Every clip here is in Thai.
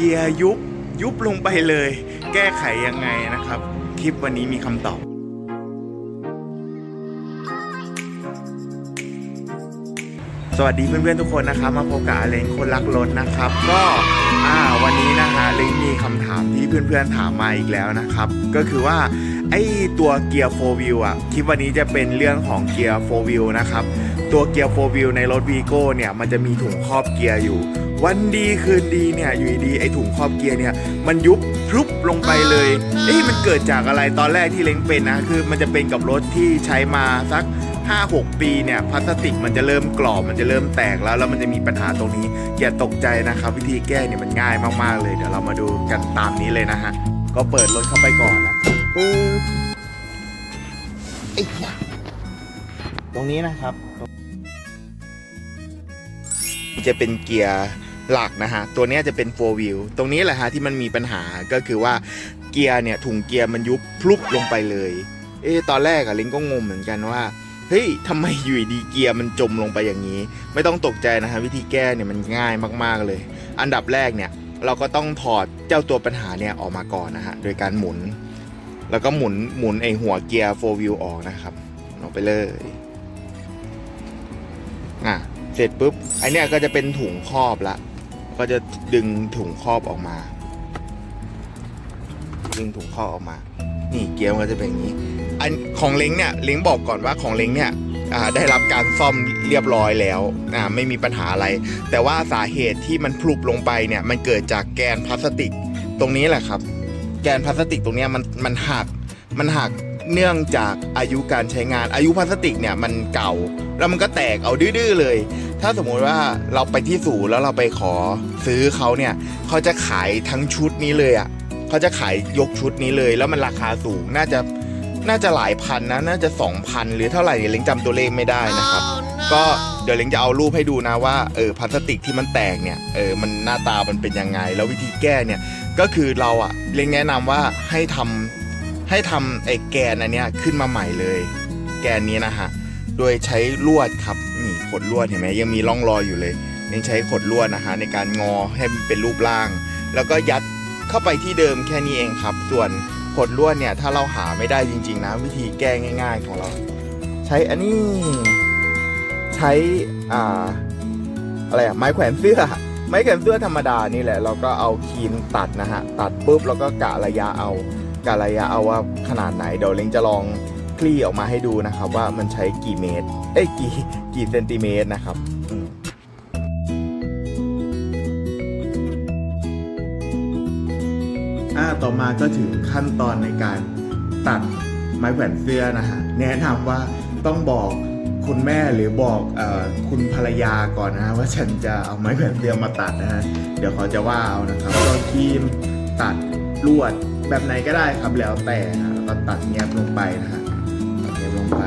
เกียร์ยุบยุบลงไปเลย แก้ไขยังไงนะครับ คลิปวันนี้มีคำตอบสวัสดีเพื่อนๆทุกคนนะครับมาพบกับอาเลงคนรักรถนะครับ ก็อ่าวันนี้นะฮะเลงมีคำถามที่เพื่อนๆถามมาอีกแล้วนะครับ ก็คือว่าไอตัวเกียร์4 wheel อะคลิปวันนี้จะเป็นเรื่องของเกียร์4 wheel นะครับ ตัวเกียร์4 wheel ในรถวีโก้เนี่ยมันจะมีถุงครอบเกียร์อยู่ วันดีคืนดีเนี่ยอยู่ดีๆไอถุงครอบเกียร์เนี่ยมันยุบพรุบลงไปเลยเอ๊ะมันเกิดจากอะไรตอนแรกที่เล้งเป็นนะคือมันจะเป็นกับรถที่ใช้มาสัก5-6 ปีเนี่ยพลาสติกมันจะเริ่มกรอบมันจะเริ่มแตกแล้วแล้วมันจะมีปัญหาตรงนี้ อย่าตกใจนะครับ วิธีแก้เนี่ยมันง่ายมากๆเลย เดี๋ยวเรามาดูกันตามนี้เลยนะฮะ ก็เปิดรถเข้าไปก่อนนะปึ๊บไอ้ยะตรงนี้นะครับ จะเป็นเกียร์หลักนะฮะ ตัวนี้จะเป็น 4 wheel ตรงนี้แหละฮะที่มันมีปัญหาก็คือว่าเกียร์เนี่ยถุงเกียร์มันยุบพลุบลงไปเลย เอ๊ตอนแรกอะลิงก็งงเหมือนกันว่าเฮ้ยทำไมอยู่ดีเกียร์มันจมลงไปอย่างนี้ ไม่ต้องตกใจนะฮะวิธีแก้เนี่ยมันง่ายมากๆเลย อันดับแรกเนี่ยเราก็ต้องถอดเจ้าตัวปัญหาเนี่ยออกมาก่อนนะฮะโดยการหมุน แล้วก็หมุนหมุนไอหัวเกียร์4 wheel ออกนะครับออกไปเลย เสร็จปุ๊บไอเนี้ยก็จะเป็นถุงครอบละ ก็จะดึงถุงครอบออกมา ดึงถุงครอบออกมา นี่เกียร์มันก็จะเป็นอย่างนี้ อันของเล้งเนี่ยเล้งบอกก่อนว่าของเล้งเนี่ยอ่าได้รับการซ่อมเรียบร้อยแล้วอ่าไม่มีปัญหาอะไร แต่ว่าสาเหตุที่มันพลุบลงไปเนี่ยมันเกิดจากแกนพลาสติกตรงนี้แหละครับ แกนพลาสติกตรงเนี้ยมันมันหักมันหัก เนื่องจากอายุการใช้งานอายุพลาสติกเนี่ยมันเก่า แล้วมันก็แตกเอาดื้อๆเลย ถ้าสมมุติว่าเราไปที่ศูนย์แล้วเราไปขอซื้อเขาเนี่ยเขาจะขายทั้งชุดนี้เลยอะ่ะเขาจะขายยกชุดนี้เลย แล้วมันราคาสูงน่าจะน่าจะหลายพันนะน่าจะ2,000หรือเท่าไหร่เล้งจำตัวเลขไม่ได้นะครับ ก็เดี๋ยวเล้งจะเอารูปให้ดูนะว่าเออพลาสติกที่มันแตกเนี่ยเออมันหน้าตามันเป็นยังไง แล้ววิธีแก้เนี่ยก็คือเราอะเล้งแนะนำว่าให้ทำ ให้ทำไอ้แกนอันเนี้ยขึ้นมาใหม่เลย แกนนี้นะฮะโดยใช้ลวดครับนี่ขดลวดเห็นไหมยังมีร่องรอยอยู่เลยเน้นใช้ขดลวดนะฮะในการงอให้มันเป็นรูปร่าง แล้วก็ยัดเข้าไปที่เดิมแค่นี้เองครับ ส่วนขดลวดเนี่ยถ้าเราหาไม่ได้จริง ๆ นะ วิธีแก้ง่าย ๆ ของเรา ใช้อันนี้ ใช้อ่าอะไรอะไม้แขวนเสื้อไม้แขวนเสื้อธรรมดานี่แหละ เราก็เอาครีมตัดนะฮะ ตัดปุ๊บแล้วก็กะระยะเอา กะระยะเอาว่าขนาดไหน เดี๋ยวเล้งจะลองคลี่ออกมาให้ดูนะครับว่ามันใช้กี่เมตร เอ้ยกี่กี่เซนติเมตรนะครับอ่าต่อมาก็ถึงขั้นตอนในการตัดไม้แขวนเสื้อนะฮะแนะนำว่าต้องบอกคุณแม่หรือบอกอคุณภรรยาก่อนนะฮะว่าฉันจะเอาไม้แขวนเสื้อมาตัดนะฮะเดี๋ยวเขาจะว่าเอานะครับก็ครีมตัดลวด แบบไหนก็ได้ครับแล้วแต่นะแล้วก็ตัดแงบลงไปนะฮะตัดเทปลงไป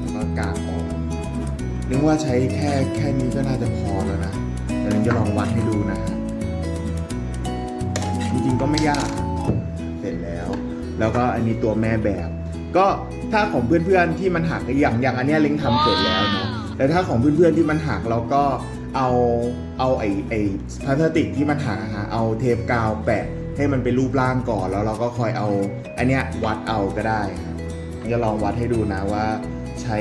แล้วก็กากออกนึกว่าใช้แค่แค่นี้ก็น่าจะพอแล้วนะแต่นึงจะลองวัดให้ดูนะฮะจริงๆก็ไม่ยากเสร็จแล้ว แล้วก็อันนี้ตัวแม่แบบ ก็ถ้าของเพื่อนๆที่มันหักอย่างอย่างอันนี้ยลิงก์ทำเสร็จแล้วเนาะแต่ถ้าของเพื่อนๆที่มันหักเราก็เอาเอาไอ้ไอ้พลาสติกที่มันหักอะฮะเอาเทปกาวแปะ ให้มันเป็นรูปร่างก่อนแล้วเราก็คอยเอาอันเนี้ยวัดเอาก็ได้ครับจะลองวัดให้ดูนะว่า ใช้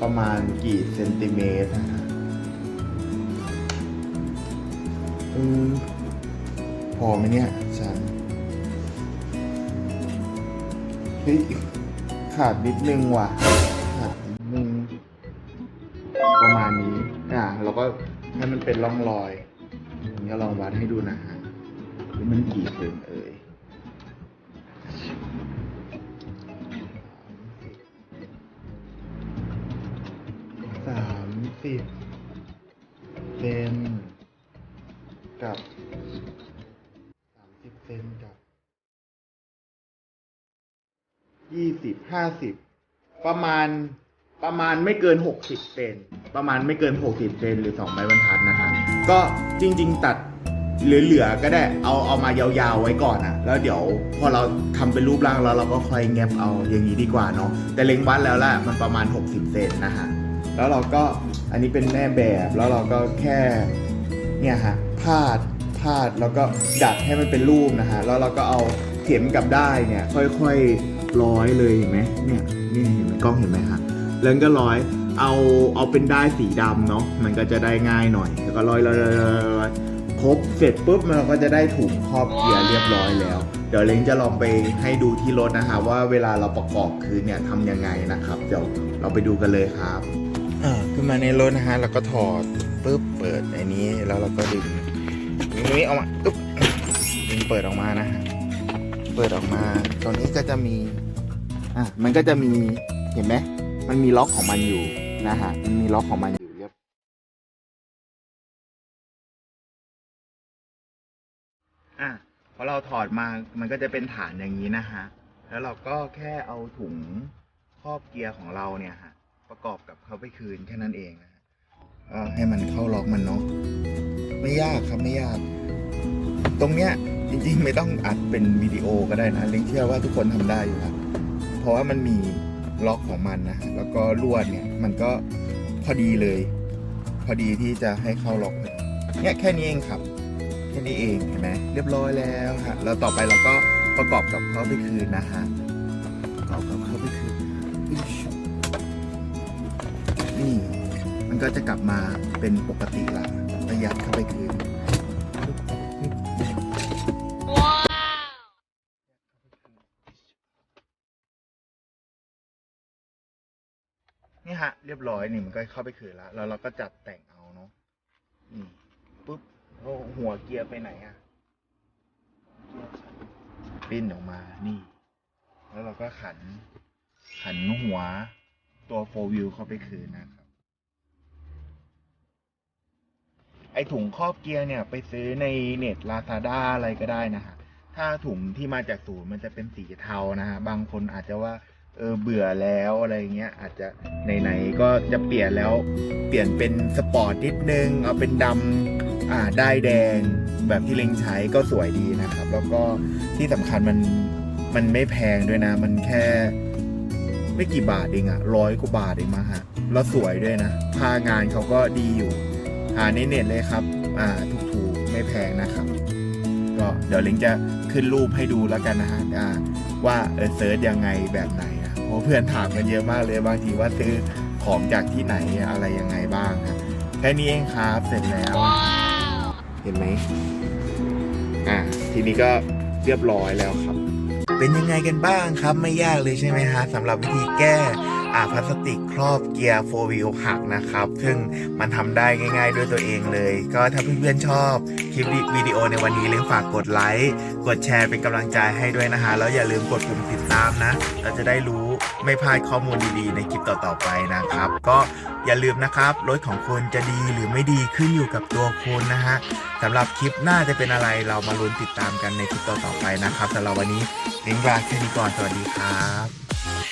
ประมาณกี่เซนติเมตรนะฮะเอพอไหมเนี่ยฉันเฮ้ยขาดนิดนึงว่ะขาดนิดนึงประมาณนี้อะเราก็ให้มันเป็นร่องรอยผมจะลองวัดให้ดูนะฮะ ว่ามันกี่เซนเอ่ยสามสิบเซนกับสามสิบเซนกับยี่สิบห้าสิบประมาณประมาณไม่เกินหกสิบเซน ประมาณไม่เกินหกสิบเซน หรือสองไม้บรรทัดนะฮะก็จริง ๆ ตัด เหลือๆก็ได้เอาเอามายาวๆไว้ก่อนอะแล้วเดี๋ยวพอเราทำเป็นรูปร่างแล้วเราก็ค่อยแงบเอาอย่างนี้ดีกว่าเนาะแต่เล็งวัดแล้วแหละมันประมาณ 60 เซนนะฮะแล้วเราก็อันนี้เป็นแม่แบบแล้วเราก็แค่เนี่ยฮะพาดพาดแล้วก็ดัดให้มันเป็นรูปนะฮะแล้วเราก็เอาเข็มกับได้เนี่ยค่อยๆร้อยเลยเห็นไหมเนี่ยนี่เห็นไหมกล้องเห็นไหมฮะแล้วก็ร้อยเอาเอาเป็นได้สีดำเนาะมันก็จะได้ง่ายหน่อยแล้วก็ร้อยร้อยร้อยร้อย ครบเสร็จปุ๊บมันก็จะได้ถุงครอบเกียร์เรียบร้อยแล้ว เดี๋ยวเล้งจะลองไปให้ดูที่รถนะฮะว่าเวลาเราประกอบคืนเนี่ยทำยังไงนะครับ เดี๋ยวเราไปดูกันเลยครับอ่าขึ้นมาในรถนะฮะแล้วก็ถอดปุ๊บเปิดไอ้นี้แล้วเราก็ดึงนี้ออกมาปุ๊บดึงเปิดออกมานะฮะเปิดออกมาตรงนี้ก็จะมีอะมันก็จะมีเห็นไหมมันมีล็อกของมันอยู่นะฮะมันมีล็อกของมัน อะพอเราถอดมามันก็จะเป็นฐานอย่างนี้นะฮะ แล้วเราก็แค่เอาถุงครอบเกียร์ของเราเนี่ยฮะประกอบกับเขาไปคืนแค่นั้นเองนะฮะก็ให้มันเข้าล็อกมันเนาะไม่ยากครับไม่ยาก ตรงเนี้ยจริงๆ ไม่ต้องอัดเป็นวิดีโอก็ได้นะเล้งเชื่อว่าทุกคนทำได้อยู่ครับเพราะว่ามันมีล็อกของมันนะแล้วก็ลวดเนี่ยมันก็พอดีเลย พอดีที่จะให้เข้าล็อกเนี่ยแค่นี้เองครับ ค่นี้เองเห็นไหมเรียบร้อยแล้วฮะแล้วต่อไปเราก็ประกอบกับเขาไปคืนนะฮะประกอบกับเขาไปคืนนี่มันก็จะกลับมาเป็นปกติละประหยัดเข้าไปคืนนี่ฮะเรียบร้อยนี่มันก็เข้าไปคืนแล้วแล้วเราก็จัดแต่งเอาเนาะนี่ปุ๊บ แล้วหัวเกียร์ไปไหนอะปิ้นออกมานี่ แล้วเราก็ขัน ขันหัวตัวโฟวิวเข้าไปคืนนะครับ ไอถุงครอบเกียร์เนี่ย ไปซื้อในเน็ตลาซาด้าอะไรก็ได้นะฮะ ถ้าถุงที่มาจากศูนย์มันจะเป็นสีเทานะฮะ บางคนอาจจะว่า เออเบื่อแล้วอะไรเงี้ย อาจจะไหนๆก็จะเปลี่ยนแล้ว เปลี่ยนเป็นสปอร์ตนิดนึง เอาเป็นดำ อ่าได้แดงแบบที่เล็งใช้ก็สวยดีนะครับ แล้วก็ที่สำคัญมันมันไม่แพงด้วยนะ มันแค่ไม่กี่บาทเองอะร้อยกว่าบาทเองมาฮะแล้วสวยด้วยนะผ้างานเขาก็ดีอยู่หาในเน็ตเลยครับ อ่าถูกๆไม่แพงนะครับก็เดี๋ยวเลิงจะขึ้นรูปให้ดูแล้วกันนะฮะอ่าว่าเออเซิร์ชยังไงแบบไหนนะเพราะเพื่อนถามกันเยอะมากเลยบางทีว่าซื้อของจากที่ไหนอะไรยังไงบ้างครับแค่นี้เองครับเสร็จแล้ว ห็นไหมอ่าทีนี้ก็เรียบร้อยแล้วครับ เป็นยังไงกันบ้างครับไม่ยากเลยใช่ไหมฮะสำหรับวิธีแก้อ่า พลาสติกครอบเกียร์โฟวิลหักนะครับ ซึ่งมันทำได้ง่ายๆ ด้วยตัวเองเลย ก็ถ้าเพื่อนๆชอบคลิปวิดีโอในวันนี้เล้งฝากกดไลค์กดแชร์เป็นกำลังใจให้ด้วยนะฮะแล้วอย่าลืมกดปุ่มติดตามนะ เราจะได้รู้ไม่พลาดข้อมูลดีๆ ในคลิปต่อๆไปนะครับ ก็อย่าลืมนะครับรถของคุณจะดีหรือไม่ดีขึ้นอยู่กับตัวคุณนะฮะสำหรับคลิปหน้าจะเป็นอะไรเรามาลุ้นติดตามกันในคลิปต่อๆไปนะครับสำหรับวันนี้เล้งลาแค่นี้ก่อนสวัสดีครับ